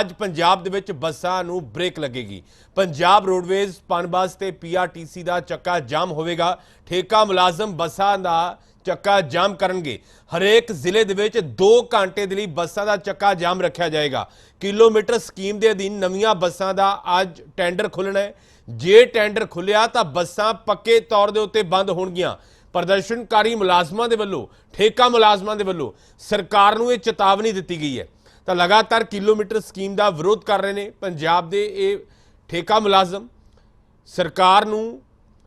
ਅੱਜ ਪੰਜਾਬ ਦੇ ਵਿੱਚ ਬੱਸਾਂ ਨੂੰ ਬ੍ਰੇਕ ਲੱਗੇਗੀ। ਪੰਜਾਬ ਰੋਡਵੇਜ਼ ਪਨਬਸ ਤੇ ਪੀਆਰਟੀਸੀ ਦਾ ਚੱਕਾ ਜਾਮ ਹੋਵੇਗਾ। ਠੇਕਾ ਮੁਲਾਜ਼ਮ ਬੱਸਾਂ ਦਾ ਚੱਕਾ ਜਾਮ ਕਰਨਗੇ। ਹਰੇਕ ਜ਼ਿਲ੍ਹੇ ਦੇ ਵਿੱਚ 2 ਘੰਟੇ ਦੇ ਲਈ ਬੱਸਾਂ ਦਾ ਚੱਕਾ ਜਾਮ ਰੱਖਿਆ ਜਾਏਗਾ। ਕਿਲੋਮੀਟਰ ਸਕੀਮ ਦੇ ਅਧੀਨ ਨਵੀਆਂ ਬੱਸਾਂ ਦਾ ਅੱਜ ਟੈਂਡਰ ਖੁੱਲ੍ਹਣਾ ਹੈ। ਜੇ ਟੈਂਡਰ ਖੁੱਲਿਆ ਤਾਂ ਬੱਸਾਂ ਪੱਕੇ ਤੌਰ ਦੇ ਉੱਤੇ ਬੰਦ ਹੋਣਗੀਆਂ। ਪ੍ਰਦਰਸ਼ਨਕਾਰੀ ਮੁਲਾਜ਼ਮਾਂ ਦੇ ਵੱਲੋਂ, ਠੇਕਾ ਮੁਲਾਜ਼ਮਾਂ ਦੇ ਵੱਲੋਂ ਸਰਕਾਰ ਨੂੰ ਇਹ ਚੇਤਾਵਨੀ ਦਿੱਤੀ ਗਈ ਹੈ। ਤਾਂ ਲਗਾਤਾਰ ਕਿਲੋਮੀਟਰ ਸਕੀਮ ਦਾ ਵਿਰੋਧ ਕਰ ਰਹੇ ਨੇ ਪੰਜਾਬ ਦੇ ਇਹ ਠੇਕਾ ਮੁਲਾਜ਼ਮ। ਸਰਕਾਰ ਨੂੰ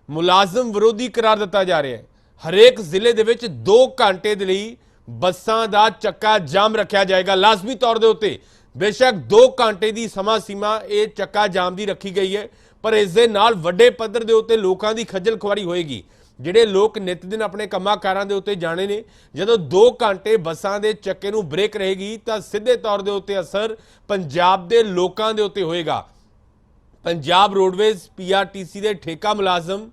ਮੁਲਾਜ਼ਮ ਵਿਰੋਧੀ ਕਰਾਰ ਦਿੱਤਾ ਜਾ ਰਿਹਾ ਹੈ। ਹਰੇਕ ਜ਼ਿਲ੍ਹੇ ਦੇ ਵਿੱਚ 2 ਘੰਟੇ ਦੇ ਲਈ ਬੱਸਾਂ ਦਾ ਚੱਕਾ ਜਾਮ ਰੱਖਿਆ ਜਾਏਗਾ। ਲਾਜ਼ਮੀ ਤੌਰ ਦੇ ਉੱਤੇ ਬੇਸ਼ੱਕ 2 ਘੰਟੇ ਦੀ ਸਮਾਂ ਸੀਮਾ ਇਹ ਚੱਕਾ ਜਾਮ ਦੀ ਰੱਖੀ ਗਈ ਹੈ, ਪਰ ਇਸ ਦੇ ਨਾਲ ਵੱਡੇ ਪੱਧਰ ਦੇ ਉੱਤੇ ਲੋਕਾਂ ਦੀ ਖੱਜਲ ਖੁਆਰੀ ਹੋਏਗੀ। ਜਿਹੜੇ ਲੋਕ ਨਿਤ ਦਿਨ ਆਪਣੇ ਕੰਮਾਂ ਕਾਰਾਂ ਦੇ ਉੱਤੇ ਜਾਣੇ ਨੇ, ਜਦੋਂ 2 ਘੰਟੇ ਬੱਸਾਂ ਦੇ ਚੱਕੇ ਨੂੰ ਬ੍ਰੇਕ ਰਹੇਗੀ, ਤਾਂ ਸਿੱਧੇ ਤੌਰ ਦੇ ਉੱਤੇ ਅਸਰ ਪੰਜਾਬ ਦੇ ਲੋਕਾਂ ਦੇ ਉੱਤੇ ਹੋਏਗਾ। ਪੰਜਾਬ ਰੋਡਵੇਜ਼ ਪੀਆਰਟੀਸੀ ਦੇ ਠੇਕਾ ਮੁਲਾਜ਼ਮ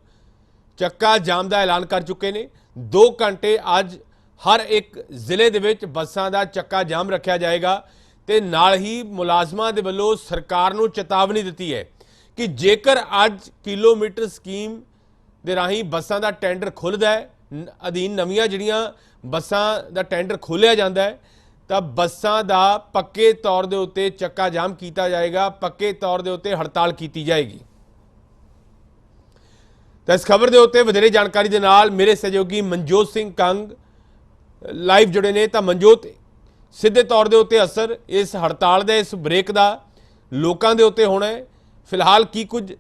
ਚੱਕਾ ਜਾਮ ਦਾ ਐਲਾਨ ਕਰ ਚੁੱਕੇ ਨੇ। 2 ਘੰਟੇ ਅੱਜ ਹਰ ਇੱਕ ਜ਼ਿਲ੍ਹੇ ਦੇ ਵਿੱਚ ਬੱਸਾਂ ਦਾ ਚੱਕਾ ਜਾਮ ਰੱਖਿਆ ਜਾਏਗਾ ਤੇ ਨਾਲ ਹੀ ਮੁਲਾਜ਼ਮਾਂ ਦੇ ਵੱਲੋਂ ਸਰਕਾਰ ਨੂੰ ਚੇਤਾਵਨੀ ਦਿੱਤੀ ਹੈ ਕਿ ਜੇਕਰ ਅੱਜ ਕਿਲੋਮੀਟਰ ਸਕੀਮ ਦੇ ਰਾਹੀਂ ਬੱਸਾਂ ਦਾ ਟੈਂਡਰ ਖੁੱਲਦਾ ਹੈ। ਅਧੀਨ ਨਵੀਆਂ ਜਿਹੜੀਆਂ ਬੱਸਾਂ ਦਾ ਟੈਂਡਰ ਖੋਲ੍ਹਿਆ ਜਾਂਦਾ ਹੈ, ਤਾਂ ਬੱਸਾਂ ਦਾ ਪੱਕੇ ਤੌਰ ਦੇ ਉੱਤੇ ਚੱਕਾ ਜਾਮ ਕੀਤਾ ਜਾਏਗਾ, ਪੱਕੇ ਤੌਰ ਦੇ ਉੱਤੇ ਹੜਤਾਲ ਕੀਤੀ ਜਾਏਗੀ। ਤਾਂ ਇਸ ਖਬਰ ਦੇ ਉੱਤੇ ਵਧੇਰੇ ਜਾਣਕਾਰੀ ਦੇ ਨਾਲ ਮੇਰੇ ਸਹਿਯੋਗੀ ਮਨਜੋਤ ਸਿੰਘ ਕੰਗ ਲਾਈਵ ਜੁੜੇ ਨੇ। ਤਾਂ ਮਨਜੋਤ, ਸਿੱਧੇ ਤੌਰ ਦੇ ਉੱਤੇ ਅਸਰ ਇਸ ਹੜਤਾਲ ਦੇ, ਇਸ ਬ੍ਰੇਕ ਦਾ ਲੋਕਾਂ ਦੇ ਉੱਤੇ ਹੋਣਾ ਹੈ। ਫਿਲਹਾਲ ਕੀ ਕੁਝ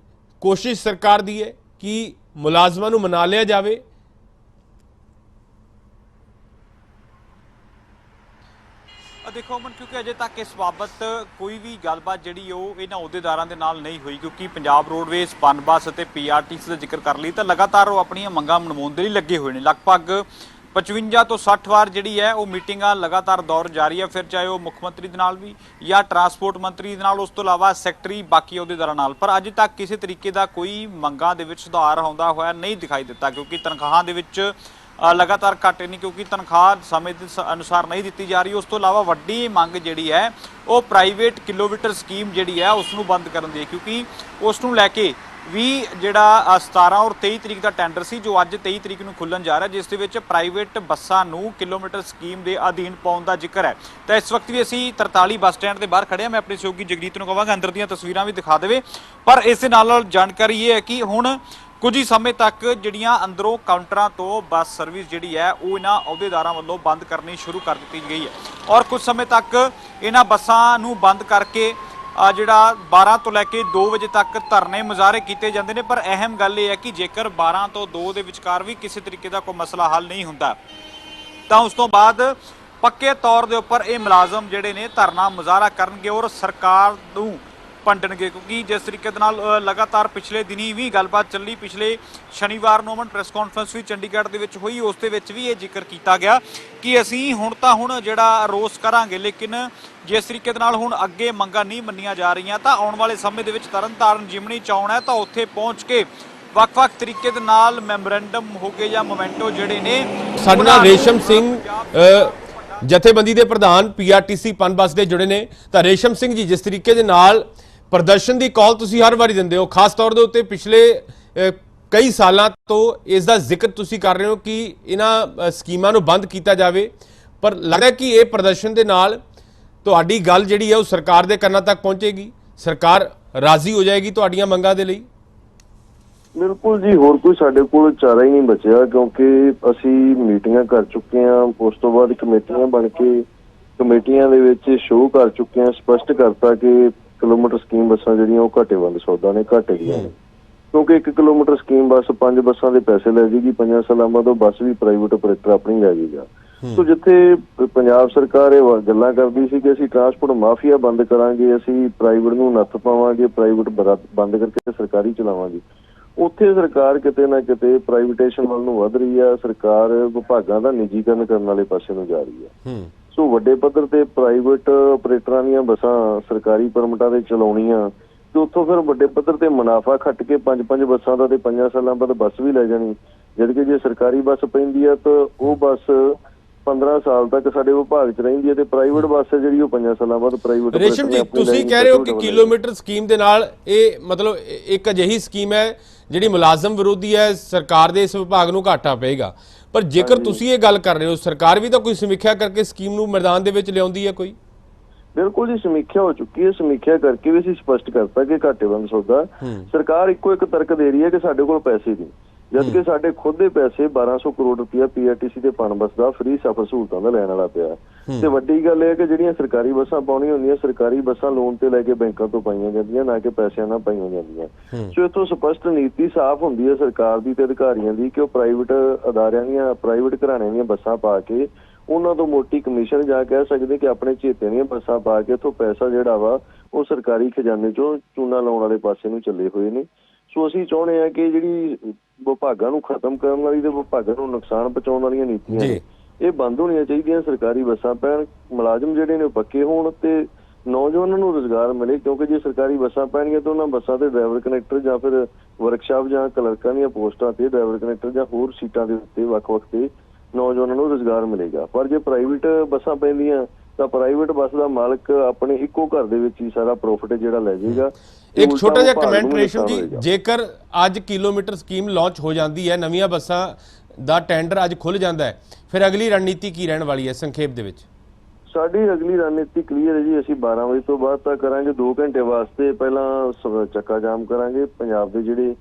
ਕੋਸ਼ਿਸ਼ ਸਰਕਾਰ ਦੀ ਹੈ ਕਿ ਮੁਲਾਜ਼ਮਾਂ ਨੂੰ ਮਨਾ ਲਿਆ ਜਾਵੇ। ਦੇਖੋ ਅਮਨ, ਕਿਉਂਕਿ ਅਜੇ ਤੱਕ ਇਸ ਬਾਬਤ ਕੋਈ ਵੀ ਗੱਲਬਾਤ ਜਿਹੜੀ ਉਹ ਇਹਨਾਂ ਅਹੁਦੇਦਾਰਾਂ ਦੇ ਨਾਲ ਨਹੀਂ ਹੋਈ, ਕਿਉਂਕਿ ਪੰਜਾਬ ਰੋਡਵੇਜ਼ ਪਨਬਸ ਅਤੇ ਪੀਆਰਟੀਸੀ ਦਾ ਜ਼ਿਕਰ ਕਰ ਲਈ ਤਾਂ ਲਗਾਤਾਰ ਉਹ ਆਪਣੀਆਂ ਮੰਗਾਂ ਮਨਵਾਉਣ ਦੇ ਲਈ ਲੱਗੇ ਹੋਏ ਨੇ। ਲਗਭਗ 55 ਤੋਂ 60 ਵਾਰ ਜਿਹੜੀ ਹੈ ਉਹ ਮੀਟਿੰਗਾਂ ਲਗਾਤਾਰ ਦੌਰ ਜਾਰੀ ਹੈ। ਫਿਰ ਚਾਹੇ ਉਹ ਮੁੱਖ ਮੰਤਰੀ ਦੇ ਨਾਲ ਵੀ ਜਾਂ ਟਰਾਂਸਪੋਰਟ ਮੰਤਰੀ ਦੇ ਨਾਲ, ਉਸ ਤੋਂ ਇਲਾਵਾ ਸੈਕਟਰੀ ਬਾਕੀ ਅਹੁਦੇਦਾਰਾਂ ਨਾਲ। ਪਰ ਅੱਜ ਤੱਕ ਕਿਸੇ ਤਰੀਕੇ ਦਾ ਕੋਈ ਮੰਗਾਂ ਦੇ ਵਿੱਚ ਸੁਧਾਰ ਆਉਂਦਾ ਹੋਇਆ ਨਹੀਂ ਦਿਖਾਈ ਦਿੱਤਾ, ਕਿਉਂਕਿ ਤਨਖਾਹਾਂ ਦੇ ਵਿੱਚ ਲਗਾਤਾਰ ਘਾਟੇ ਨਹੀਂ ਕਿਉਂਕਿ ਤਨਖਾਹ ਸਮੇਂ ਦੇ ਸ- ਅਨੁਸਾਰ ਨਹੀਂ ਦਿੱਤੀ ਜਾ ਰਹੀ। ਉਸ ਤੋਂ ਇਲਾਵਾ ਵੱਡੀ ਮੰਗ ਜਿਹੜੀ ਹੈ, ਉਹ ਪ੍ਰਾਈਵੇਟ ਕਿਲੋਮੀਟਰ ਸਕੀਮ ਜਿਹੜੀ ਹੈ, ਉਸ ਨੂੰ ਬੰਦ ਕਰਨ ਦੀ ਹੈ, ਕਿਉਂਕਿ ਉਸ ਨੂੰ ਲੈ ਕੇ ਵੀ ਜਿਹੜਾ ਅ, 17 ਔਰ 23 ਤਰੀਕ ਦਾ ਟੈਂਡਰ ਸੀ ਜੋ ਅੱਜ 23 ਤਰੀਕ ਨੂੰ ਖੁੱਲਣ ਜਾ ਰਿਹਾ ਜਿਸ ਦੇ ਵਿੱਚ ਪ੍ਰਾਈਵੇਟ ਬੱਸਾਂ ਨੂੰ ਕਿਲੋਮੀਟਰ ਸਕੀਮ ਦੇ ਅਧੀਨ ਪਾਉਣ ਦਾ ਜ਼ਿਕਰ ਹੈ। ਤਾਂ ਇਸ ਵਕਤ ਵੀ ਅਸੀਂ 43 ਬੱਸ ਸਟੈਂਡ ਦੇ ਬਾਹਰ ਖੜੇ ਹਾਂ। ਮੈਂ ਆਪਣੇ ਸਹਿਯੋਗੀ ਜਗਜੀਤ ਨੂੰ ਕਹਾਂਗਾ ਅੰਦਰ ਦੀਆਂ ਤਸਵੀਰਾਂ ਵੀ ਦਿਖਾ ਦੇਵੇ। ਪਰ ਇਸ ਦੇ ਨਾਲ ਨਾਲ ਜਾਣਕਾਰੀ ਇਹ ਹੈ ਕਿ ਹੁਣ ਕੁਝ ਹੀ ਸਮੇਂ ਤੱਕ ਜਿਹੜੀਆਂ ਅੰਦਰੋਂ ਕਾਊਂਟਰਾਂ ਤੋਂ ਬੱਸ ਸਰਵਿਸ ਜਿਹੜੀ ਹੈ ਉਹ ਇਹਨਾਂ ਅਹੁਦੇਦਾਰਾਂ ਵੱਲੋਂ ਬੰਦ ਕਰਨੀ ਸ਼ੁਰੂ ਕਰ ਦਿੱਤੀ ਗਈ ਹੈ। ਔਰ ਕੁਝ ਸਮੇਂ ਤੱਕ ਇਹਨਾਂ ਬੱਸਾਂ ਨੂੰ ਬੰਦ ਕਰਕੇ ਜਿਹੜਾ 12 ਤੋਂ ਲੈ ਕੇ 2 ਵਜੇ ਤੱਕ ਧਰਨੇ ਮੁਜ਼ਾਹਰੇ ਕੀਤੇ ਜਾਂਦੇ ਨੇ, ਪਰ ਅਹਿਮ ਗੱਲ ਇਹ ਹੈ ਕਿ ਜੇਕਰ 12 ਤੋਂ 2 ਦੇ ਵਿਚਕਾਰ ਵੀ ਕਿਸੇ ਤਰੀਕੇ ਦਾ ਕੋਈ ਮਸਲਾ ਹੱਲ ਨਹੀਂ ਹੁੰਦਾ, ਤਾਂ ਉਸ ਤੋਂ ਬਾਅਦ ਪੱਕੇ ਤੌਰ ਦੇ ਉੱਪਰ ਇਹ ਮੁਲਾਜ਼ਮ ਜਿਹੜੇ ਨੇ ਧਰਨਾ ਮੁਜ਼ਾਹਰਾ ਕਰਨਗੇ ਔਰ ਸਰਕਾਰ ਨੂੰ ਭੰਡਣਗੇ ਕਿਉਂਕਿ ਜਿਸ ਤਰੀਕੇ ਦੇ ਨਾਲ ਲਗਾਤਾਰ ਪਿਛਲੇ ਦਿਨੀ ਵੀ ਗੱਲਬਾਤ ਚੱਲੀ ਪਿਛਲੇ ਸ਼ਨੀਵਾਰ ਨੂੰ ਅਮਨ ਪ੍ਰੈਸ ਕਾਨਫਰੰਸ ਵੀ ਚੰਡੀਗੜ੍ਹ ਦੇ ਵਿੱਚ ਹੋਈ ਉਸ ਦੇ ਵਿੱਚ ਵੀ ਇਹ ਜ਼ਿਕਰ ਕੀਤਾ ਗਿਆ ਕਿ ਅਸੀਂ ਹੁਣ ਤਾਂ ਹੁਣ ਜਿਹੜਾ ਰੋਸ ਕਰਾਂਗੇ ਲੇਕਿਨ ਜਿਸ ਤਰੀਕੇ ਦੇ ਨਾਲ ਹੁਣ ਅੱਗੇ ਮੰਗਾਂ ਨਹੀਂ ਮੰਨੀਆਂ ਜਾ ਰਹੀਆਂ ਤਾਂ ਆਉਣ ਵਾਲੇ ਸਮੇਂ ਦੇ ਵਿੱਚ ਤਰਨਤਾਰਨ ਜਿਮਣੀ ਚੌਣ ਹੈ ਤਾਂ ਉੱਥੇ ਪਹੁੰਚ ਕੇ ਵੱਖ-ਵੱਖ ਤਰੀਕੇ ਦੇ ਨਾਲ ਮੈਮੋਰੈਂਡਮ ਹੋ ਗਏ ਜਾਂ ਮੋਮੈਂਟੋ ਜਿਹੜੇ ਨੇ ਸਾਡੇ ਨਾਲ ਰੇਸ਼ਮ ਸਿੰਘ ਜਥੇਬੰਦੀ ਦੇ ਪ੍ਰਧਾਨ ਪੀਆਰਟੀਸੀ ਪਨਬਸ ਦੇ ਜੁੜੇ ਨੇ। ਤਾਂ ਰੇਸ਼ਮ ਸਿੰਘ ਜੀ ਜਿਸ ਤਰੀਕੇ ਦੇ ਨਾਲ ਪ੍ਰਦਰਸ਼ਨ ਦੀ ਕਾਲ ਤੁਸੀਂ ਹਰ ਵਾਰੀ ਦਿੰਦੇ ਹੋ, ਖਾਸ ਤੌਰ ਦੇ ਉੱਤੇ ਪਿਛਲੇ ਕਈ ਸਾਲਾਂ ਤੋਂ ਇਸ ਦਾ ਜ਼ਿਕਰ ਤੁਸੀਂ ਕਰ ਰਹੇ ਹੋ ਕਿ ਇਹਨਾਂ ਸਕੀਮਾਂ ਨੂੰ ਬੰਦ ਕੀਤਾ ਜਾਵੇ। ਪਰ ਲੱਗਦਾ ਕਿ ਇਹ ਪ੍ਰਦਰਸ਼ਨ ਦੇ ਨਾਲ ਤੁਹਾਡੀ ਗੱਲ ਜਿਹੜੀ ਹੈ ਉਹ ਸਰਕਾਰ ਦੇ ਕੰਨਾਂ ਤੱਕ ਪਹੁੰਚੇਗੀ। ਸਰਕਾਰ ਰਾਜ਼ੀ ਹੋ ਜਾਏਗੀ ਤੁਹਾਡੀਆਂ ਮੰਗਾਂ ਦੇ ਲਈ। ਬਿਲਕੁਲ ਜੀ, ਹੋਰ ਕੋਈ ਸਾਡੇ ਕੋਲ ਚਾਰਾ ਹੀ ਨਹੀਂ ਬਚਿਆ ਕਿਉਂਕਿ ਅਸੀਂ ਮੀਟਿੰਗਾਂ ਕਰ ਚੁੱਕੇ ਹਾਂ। ਉਸ ਤੋਂ ਬਾਅਦ ਕਮੇਟੀਆਂ ਬਣ ਕੇ ਕਮੇਟੀਆਂ ਦੇ ਵਿੱਚ ਸ਼ੋਅ ਕਰ ਚੁੱਕੇ ਹਾਂ। ਸਪਸ਼ਟ ਕਰਤਾ ਕਿ ਕਿਲੋਮੀਟਰ ਸਕੀਮ ਬੱਸਾਂ ਜਿਹੜੀਆਂ ਉਹ ਘਾਟੇ ਵੱਲ ਸੌਦਾ ਨੇ ਘਾਟੇ ਦੀਆਂ ਨੇ। ਕਿਉਂਕਿ 1 ਕਿਲੋਮੀਟਰ ਸਕੀਮ ਬੱਸ ਪੰਜ ਬੱਸਾਂ ਦੇ ਪੈਸੇ ਲੈ ਜੇਗੀ ਪੰਜਾਂ ਸਾਲਾਂ ਬਾਅਦ ਉਹ ਬੱਸ ਵੀ ਪ੍ਰਾਈਵੇਟ ਆਪਰੇਟਰ ਆਪਣੀ ਲੈ ਜਾਏਗਾ ਸੋ ਜਿੱਥੇ ਪੰਜਾਬ ਸਰਕਾਰ ਇਹ ਗੱਲਾਂ ਕਰਦੀ ਸੀ ਕਿ ਅਸੀਂ ਟਰਾਂਸਪੋਰਟ ਮਾਫੀਆ ਬੰਦ ਕਰਾਂਗੇ ਅਸੀਂ ਪ੍ਰਾਈਵੇਟ ਨੂੰ ਨੱਥ ਪਾਵਾਂਗੇ ਪ੍ਰਾਈਵੇਟ ਬੰਦ ਕਰਕੇ ਸਰਕਾਰੀ ਚਲਾਵਾਂਗੇ। ਉੱਥੇ ਸਰਕਾਰ ਕਿਤੇ ਨਾ ਕਿਤੇ ਪ੍ਰਾਈਵੇਟੇਸ਼ਨ ਵੱਲ ਨੂੰ ਵਧ ਰਹੀ ਹੈ ਸਰਕਾਰ ਵਿਭਾਗਾਂ ਦਾ ਨਿੱਜੀਕਰਨ ਕਰਨ ਵਾਲੇ ਪਾਸੇ ਨੂੰ ਜਾ ਰਹੀ ਹੂੰ। ਸੋ ਵੱਡੇ ਪੱਧਰ ਤੇ ਪ੍ਰਾਈਵੇਟ ਆਪਰੇਟਰਾਂ ਦੀਆਂ ਬੱਸਾਂ ਸਰਕਾਰੀ ਪਰਮਿਟਾਂ ਤੇ ਚਲਾਉਣੀਆਂ ਤੇ ਉੱਥੋਂ ਫਿਰ ਵੱਡੇ ਪੱਧਰ ਤੇ ਮੁਨਾਫਾ ਖੱਟ ਕੇ ਪੰਜ ਪੰਜ ਬੱਸਾਂ ਦਾ ਤੇ ਪੰਜਾਂ ਸਾਲਾਂ ਬਾਅਦ ਬੱਸ ਵੀ ਲੈ ਜਾਣੀ। ਜਦ ਕਿ ਜੇ ਸਰਕਾਰੀ ਬੱਸ ਪੈਂਦੀ ਆ ਤਾਂ ਉਹ ਬੱਸ 15 ਸਾਲ ਤੱਕ ਸਾਡੇ ਵਿਭਾਗ 'ਚ ਰਹਿੰਦੀ ਹੈ ਤੇ ਪ੍ਰਾਈਵੇਟ ਬੱਸ ਹੈ ਜਿਹੜੀ ਉਹ 5 ਸਾਲਾਂ ਬਾਅਦ ਪ੍ਰਾਈਵੇਟ ਰੇਸ਼ਮ ਜੀ ਤੁਸੀਂ ਕਹਿ ਰਹੇ ਹੋ ਕਿ ਕਿਲੋਮੀਟਰ ਸਕੀਮ ਦੇ ਨਾਲ ਇਹ ਮਤਲਬ ਇੱਕ ਅਜਿਹੀ ਸਕੀਮ ਹੈ ਜਿਹੜੀ ਮੁਲਾਜ਼ਮ ਵਿਰੋਧੀ ਹੈ ਸਰਕਾਰ ਦੇ ਇਸ ਵਿਭਾਗ ਨੂੰ ਘਾਟਾ ਪਏਗਾ। ਪਰ ਜੇਕਰ ਤੁਸੀਂ ਇਹ ਗੱਲ ਕਰ ਰਹੇ ਹੋ ਸਰਕਾਰ ਵੀ ਤਾਂ ਕੋਈ ਸਮੀਖਿਆ ਕਰਕੇ ਸਕੀਮ ਨੂੰ ਮੈਦਾਨ ਦੇ ਵਿੱਚ ਲਿਆਉਂਦੀ ਹੈ ਕੋਈ? ਬਿਲਕੁਲ ਜੀ ਸਮੀਖਿਆ ਹੋ ਚੁੱਕੀ ਹੈ। ਸਮੀਖਿਆ ਕਰਕੇ ਵੀ ਅਸੀਂ ਸਪਸ਼ਟ ਕਰਤਾ ਕਿ ਘਾਟੇਬੰਦ ਸੌਦਾ। ਸਰਕਾਰ ਇੱਕੋ ਇੱਕ ਤਰਕ ਦੇ ਰਹੀ ਹੈ ਕਿ ਸਾਡੇ ਕੋਲ ਪੈਸੇ ਨਹੀਂ। ਜਦ ਕਿ ਸਾਡੇ ਖੁਦ ਦੇ ਪੈਸੇ 1200 ਕਰੋੜ ਰੁਪਇਆ ਪੀਆਰਟੀਸੀ ਦੇ ਪਨਬਸ ਦਾ ਫ੍ਰੀ ਸਫਰ ਸਹੂਲਤਾਂ ਦਾ ਲੈਣ ਵਾਲਾ ਪਿਆ। ਤੇ ਵੱਡੀ ਗੱਲ ਇਹ ਹੈ ਕਿ ਜਿਹੜੀਆਂ ਸਰਕਾਰੀ ਬੱਸਾਂ ਪਾਉਣੀਆਂ ਹੁੰਦੀਆਂ ਸਰਕਾਰੀ ਬੱਸਾਂ ਲੋਨ ਤੇ ਲੈ ਕੇ ਬੈਂਕਾਂ ਤੋਂ ਪਾਈਆਂ ਜਾਂਦੀਆਂ ਨਾ ਕਿ ਪੈਸਿਆਂ ਨਾਲ ਪਾਈਆਂ ਜਾਂਦੀਆਂ। ਸੋ ਇਥੋਂ ਸਪਸ਼ਟ ਨੀਤੀ ਸਾਫ਼ ਹੁੰਦੀ ਹੈ ਸਰਕਾਰ ਦੀ ਤੇ ਅਧਿਕਾਰੀਆਂ ਦੀ ਕਿ ਉਹ ਪ੍ਰਾਈਵੇਟ ਅਦਾਰਿਆਂ ਦੀਆਂ ਪ੍ਰਾਈਵੇਟ ਘਰਾਣਿਆਂ ਦੀਆਂ ਬੱਸਾਂ ਪਾ ਕੇ ਉਹਨਾਂ ਤੋਂ ਮੋਟੀ ਕਮਿਸ਼ਨ ਜਾਂ ਕਹਿ ਸਕਦੇ ਕਿ ਆਪਣੇ ਚੇਤੇ ਦੀਆਂ ਬੱਸਾਂ ਪਾ ਕੇ ਇਥੋਂ ਪੈਸਾ ਜਿਹੜਾ ਵਾ ਉਹ ਸਰਕਾਰੀ ਖਜ਼ਾਨੇ ਚੋਂ ਚੂਨਾ ਲਾਉਣ ਵਾਲੇ ਪਾਸੇ ਨੂੰ ਚੱਲੇ ਹੋਏ ਨੇ। ਸੋ ਅਸੀਂ ਚਾਹੁੰਦੇ ਆ ਕਿ ਜਿਹੜੀ ਵਿਭਾਗਾਂ ਨੂੰ ਖਤਮ ਕਰਨ ਵਾਲੀ ਤੇ ਵਿਭਾਗਾਂ ਨੂੰ ਨੁਕਸਾਨ ਪਹੁੰਚਾਉਣ ਵਾਲੀਆਂ ਨੀਤੀਆਂ। ਨੇ ਇਹ ਬੰਦ ਹੋਣੀਆਂ ਚਾਹੀਦੀਆਂ, ਸਰਕਾਰੀ ਬੱਸਾਂ ਪੈਣ, ਮੁਲਾਜ਼ਮ ਜਿਹੜੇ ਨੇ ਉਹ ਪੱਕੇ ਹੋਣ ਤੇ ਨੌਜਵਾਨਾਂ ਨੂੰ ਰੋਜ਼ਗਾਰ ਮਿਲੇ, ਕਿਉਂਕਿ ਜੇ ਸਰਕਾਰੀ ਬੱਸਾਂ ਪੈਣਗੀਆਂ ਤਾਂ ਉਹਨਾਂ ਬੱਸਾਂ ਤੇ ਡਰਾਈਵਰ ਕਨੈਕਟਰ ਜਾਂ ਫਿਰ ਵਰਕਸ਼ਾਪ ਜਾਂ ਕਲਰਕਾਂ ਦੀਆਂ ਪੋਸਟਾਂ ਤੇ ਡਰਾਈਵਰ ਕਨੈਕਟਰ ਜਾਂ ਹੋਰ ਸੀਟਾਂ ਦੇ ਉੱਤੇ ਵੱਖ-ਵੱਖ ਤੇ ਨੌਜਵਾਨਾਂ ਨੂੰ ਰੋਜ਼ਗਾਰ ਮਿਲੇਗਾ। ਪਰ ਜੇ ਪ੍ਰਾਈਵੇਟ ਬੱਸਾਂ ਪੈਂਦੀਆਂ ਤਾਂ ਪ੍ਰਾਈਵੇਟ ਬੱਸ ਦਾ ਮਾਲਕ ਆਪਣੇ ਇੱਕੋ ਘਰ ਦੇ ਵਿੱਚ ਹੀ ਸਾਰਾ ਪ੍ਰੋਫਿਟ ਜਿਹੜਾ ਲੈ ਜਾਏਗਾ। ਇੱਕ ਛੋਟਾ ਜਿਹਾ ਕਮੈਂਟ ਰੇਸ਼ਮ ਜੀ। ਜੇਕਰ ਅੱਜ ਕਿਲੋਮੀਟਰ ਸਕੀਮ ਲਾਂਚ ਹੋ ਜਾਂਦੀ ਹੈ ਨਵੀਆਂ ਬੱਸਾਂ ਦਾ ਟੈਂਡਰ ਅੱਜ ਖੁੱਲ ਜਾਂਦਾ ਹੈ ਫਿਰ ਅਗਲੀ ਰਣਨੀਤੀ ਕੀ ਰਹਿਣ ਵਾਲੀ ਹੈ ਸੰਖੇਪ ਦੇ ਵਿੱਚ? ਸਾਡੀ ਅਗਲੀ ਰਣਨੀਤੀ ਕਲੀਅਰ ਹੈ ਜੀ ਅਸੀਂ 12 ਵਜੇ ਤੋਂ ਬਾਅਦ ਤਾਂ ਕਰਾਂਗੇ 2 ਘੰਟੇ ਵਾਸਤੇ ਪਹਿਲਾਂ ਚੱਕਾ ਜਾਮ ਕਰਾਂਗੇ। ਪੰਜਾਬ ਦੇ ਜਿਹੜੇ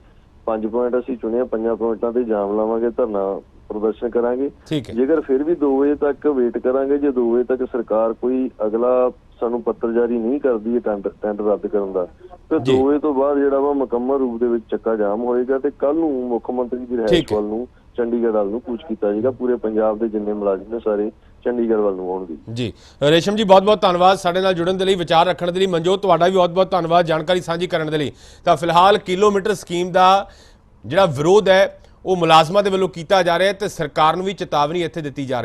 5 ਪੁਆਇੰਟ ਅਸੀਂ ਚੁਣੇ ਆ ਪੰਜਾਂ ਪੁਆਇੰਟਾਂ ਤੇ ਜਾਮ ਲਾਵਾਂਗੇ ਧਰਨਾ ਪ੍ਰਦਰਸ਼ਨ ਕਰਾਂਗੇ। ਜੇਕਰ ਫਿਰ ਵੀ 2 ਵਜੇ ਤੱਕ ਵੇਟ ਕਰਾਂਗੇ ਜੇ 2 ਵਜੇ ਤੱਕ ਸਰਕਾਰ ਕੋਈ ਅਗਲਾ ਸਾਨੂੰ ਪੱਤਰ ਜਾਰੀ ਨਹੀਂ ਕਰਦੀ ਹੈ ਟੈਂਡਰ ਟੈਂਡਰ ਰੱਦ ਕਰਨ ਦਾ ਤੇ ਜੀ। 2 ਵਜੇ ਤੋਂ ਬਾਅਦ ਜਿਹੜਾ ਵਾ ਮੁਕੰਮਲ ਰੂਪ ਦੇ ਵਿੱਚ ਚੱਕਾ ਜਾਮ ਹੋਏਗਾ ਤੇ ਕੱਲ ਨੂੰ ਮੁੱਖ ਮੰਤਰੀ ਦੀ ਰਿਹਾਇਸ਼। ਵੱਲ ਨੂੰ ਚੰਡੀਗੜ੍ਹ ਵੱਲ ਨੂੰ ਕੂਚ ਕੀਤਾ ਜਾਏਗਾ। ਪੂਰੇ ਪੰਜਾਬ ਦੇ ਜਿੰਨੇ ਮੁਲਾਜ਼ਮ ਨੇ ਸਾਰੇ ਚੰਡੀਗੜ੍ਹ ਵੱਲ ਨੂੰ ਆਉਣਗੇ। ਜੀ। ਰੇਸ਼ਮ ਜੀ ਬਹੁਤ ਬਹੁਤ ਧੰਨਵਾਦ ਸਾਡੇ ਨਾਲ ਜੁੜਨ ਦੇ ਲਈ ਵਿਚਾਰ ਰੱਖਣ ਦੇ ਲਈ। ਮਨਜੋਤ ਤੁਹਾਡਾ ਵੀ ਬਹੁਤ ਬਹੁਤ ਧੰਨਵਾਦ ਜਾਣਕਾਰੀ ਸਾਂਝੀ ਕਰਨ ਦੇ ਲਈ। ਤਾਂ ਫਿਲਹਾਲ ਕਿਲੋਮੀਟਰ ਸਕੀਮ ਦਾ ਜਿਹੜਾ ਵਿਰੋਧ ਹੈ ਉਹ ਮੁਲਾਜ਼ਮਾਂ ਦੇ ਵੱਲੋਂ ਕੀਤਾ ਜਾ ਰਿਹਾ ਹੈ ਤੇ ਸਰਕਾਰ ਨੂੰ ਵੀ ਚੇਤਾਵਨੀ ਇੱਥੇ ਦਿੱਤੀ ਜਾ ਰਹੀ